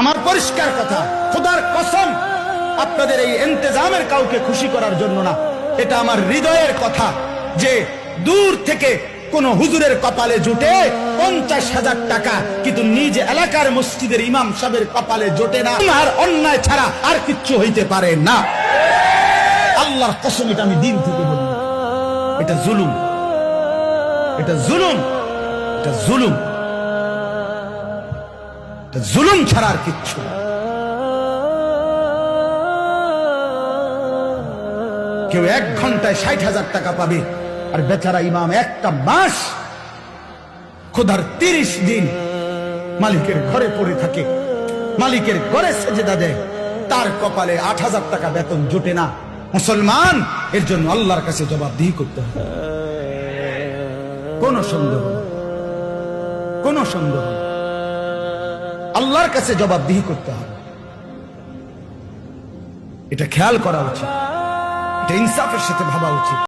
আমার পরিষ্কার কথা, খোদার কসম, আপনাদের এই ইন্তেজামের কাউকে খুশি করার জন্য না। এটা আমার হৃদয়ের কথা যে দূর থেকে কোন হুজুরের কপালে জুটে পঞ্চাশ হাজার টাকা কিন্তু নিজ এলাকার মসজিদের ইমাম সাহেবের কপালে জোটে না। আর অন্যায় ছাড়া আর কিচ্ছু হইতে পারে না। আল্লাহর কসম, এটা আমি দিন থেকে বলি। এটা জুলুম। এটা জুলুম। এটা জুলুম। জুলুম ছাড়া আর কিচ্ছু কেউ এক ঘন্টায় ষাট হাজার টাকা পাবে, আর বেচারা ইমাম একটা মাস খোদার তিরিশ দিন মালিকের ঘরে পড়ে থাকে, মালিকের ঘরে সেজেদা দেয়, তার কপালে আট হাজার টাকা বেতন জোটে না মুসলমান, এর জন্য আল্লাহর কাছে জবাবদিহি করতে হবে কোন সন্দেহ। কোন সন্দেহ। আল্লাহর কাছে জবাবদিহি করতে হবে। এটা খেয়াল করা উচিত। এটা ইনসাফের সাথে ভাবা উচিত।